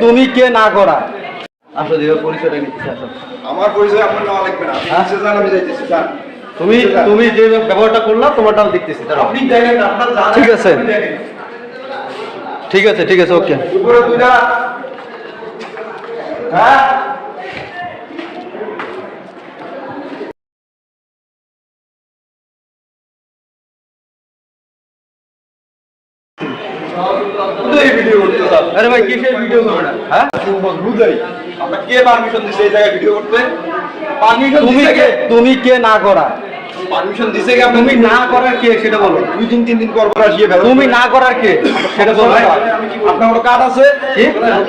তুমি কে না করা? আসো দিও পরিচয়টা নিচ্ছি আসো। আমার পরিচয় আপনার নেওয়া লাগবে না। হ্যাঁ? আমি যাইতেছি স্যার তুমি তুমি যে ব্যবহারটা করলা তোমারটাও দেখতেছি ঠিক আছে। ঠিক আছে ঠিক আছে ওকে। হ্যাঁ? আরে ভাই কিসের ভিডিও করবে? না হ্যাঁ বুঝাই আমরা কে পারমিশন দিছে এই জায়গায় ভিডিও করতে? পারমিশন তুমি কে কে? তুমি কে না করা? পারমিশন দিছে কে তুমি না করার কে? সেটা বলো। দুই দিন তিন দিন পর পর আসিয়ে ফেলো। তুমি না করার কে? সেটা বলো আপনার কোনো কার্ড আছে?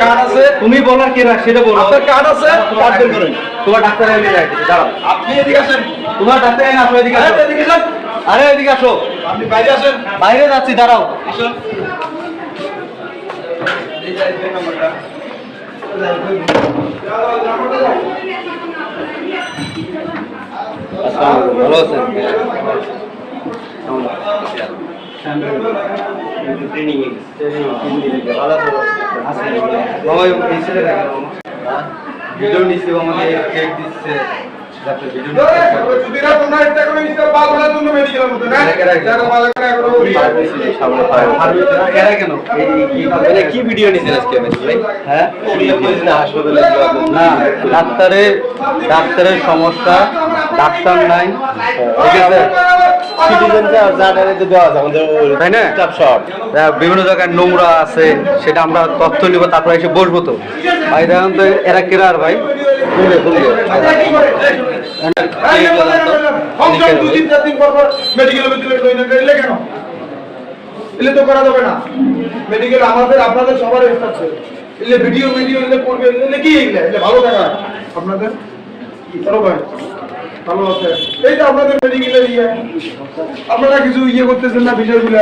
কার্ড আছে? তুমি বলার কে না? সেটা বলো। আপনার কার্ড আছে? কার্ড বের করেন। তোমার ডাক্তার এনে দাঁড়াও। আপনি এদিকে আসেন। তোমার ডাক্তার এনে আসো এদিকে আসো। আরে এদিকে আসো। আপনি বাইরে আসেন। বাইরে যাচ্ছি দাঁড়াও। আসেন। ভালো আছেন? বাবা এই ছেলে ভিডিও নিচ্ছে আমাকে কেক দিচ্ছে। ভিডিও তোমরা একটা করে নিতে পাগলের কি ভিডিও নিছেন আজকে হ্যাঁ? না ডাক্তারে ডাক্তারের সমস্যা ডাক্তার নাই। ঠিক আছে। আহ, বিভিন্ন জায়গায় নোংরা আছে সেটা আমরা তথ্য নিব তারপরে এসে বসবো তো। ভাই দেখুন তো এরা কেরা আর ভাই। এলে তো করা যাবে না মেডিকেল আমাদের আপনাদের সবার আছে এলে ভিডিও ভিডিও এলে করবে এলে কি এলে এলে ভালো দেখা আপনাদের ভাই ভালো আছে এই তো আপনাদের মেডিকেলের ইয়ে আপনারা কিছু ইয়ে করতেছেন না বিষয়গুলো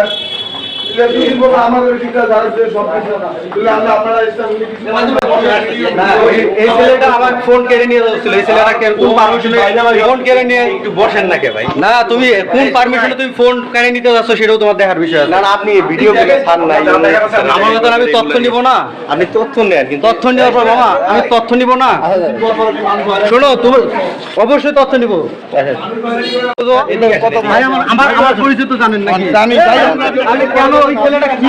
এই- এই ছেলেটা আমার ফোন কেড়ে নিয়ে যাচ্ছিল। এই ছেলেটা কোন পারমিশনে ফোন কেড়ে নিয়ে একটু বসেন না কে ভাই? না তুমি কোন পারমিশনে তুমি ফোন কেড়ে নিতে যাচ্ছ সেটাও তোমার দেখার বিষয় না আপনি ভিডিও করে ছাড় নাই। আমার মতন আমি তথ্য নিব না। আপনি তথ্য নেন কিন্তু তথ্য নেওয়ার পর মামা আমি তথ্য নিব না। শোনো তুমি অবশ্যই তথ্য নিব। ভাই আমার আমার পরিচিত জানেন নাকি? আমি আমি কেন ওই ছেলেটা কি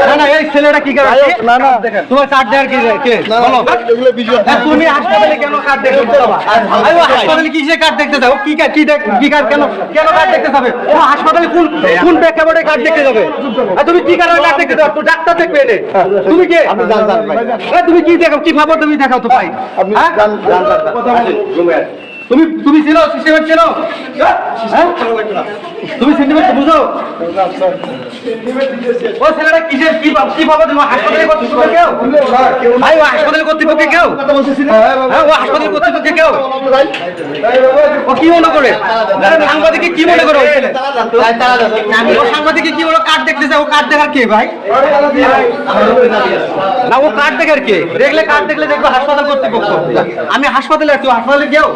না না এই ছেলেটা কি করে না না তোমার কার্ড দেওয়ার কি কে? বলো। এগুলো ভিডিও হ্যাঁ, তুমি হাসপাতালে কেন কার্ড দেখতে যাবা? আরে ও হাসপাতালে কিসে কার্ড দেখতে যাও কি কি দেখ কি কার্ড কেন কেন কার্ড দেখতে যাবে? ও হাসপাতালে কোন কোন প্রেক্ষাপটে কার্ড দেখতে যাবে? আর তুমি কি কারণে কার্ড দেখতে যাও তো ডাক্তার দেখবে এনে। তুমি কে? আপনি জান জান ভাই। তুমি কি দেখো? কি খবর তুমি দেখাও তো ভাই। আপনি হ্যাঁ? জান জান জান তুমি তুমি ছিল সিস্টেমের ছিল হ্যাঁ? তুমি সেন্টিমেন্ট বুঝো? ও ছেলেটা কিসের, কি কি পাবো তুমি? হাসপাতালে কর্তৃপক্ষ কেউ? ভাই, ও হাসপাতালে কর্তৃপক্ষ কেউ? হ্যাঁ ও হাসপাতালে কর্তৃপক্ষ কেউ? ও কি মনে করে? সাংবাদিকে কি মনে করে সাংবাদিকে কি মনে কার্ড দেখতে চায় ও কার্ড দেখার কে ভাই? না, ও কার্ড দেখে আর কে? দেখলে কার্ড দেখলে দেখব হাসপাতাল কর্তৃপক্ষ। আমি হাসপাতালে আছি হাসপাতালে কেউ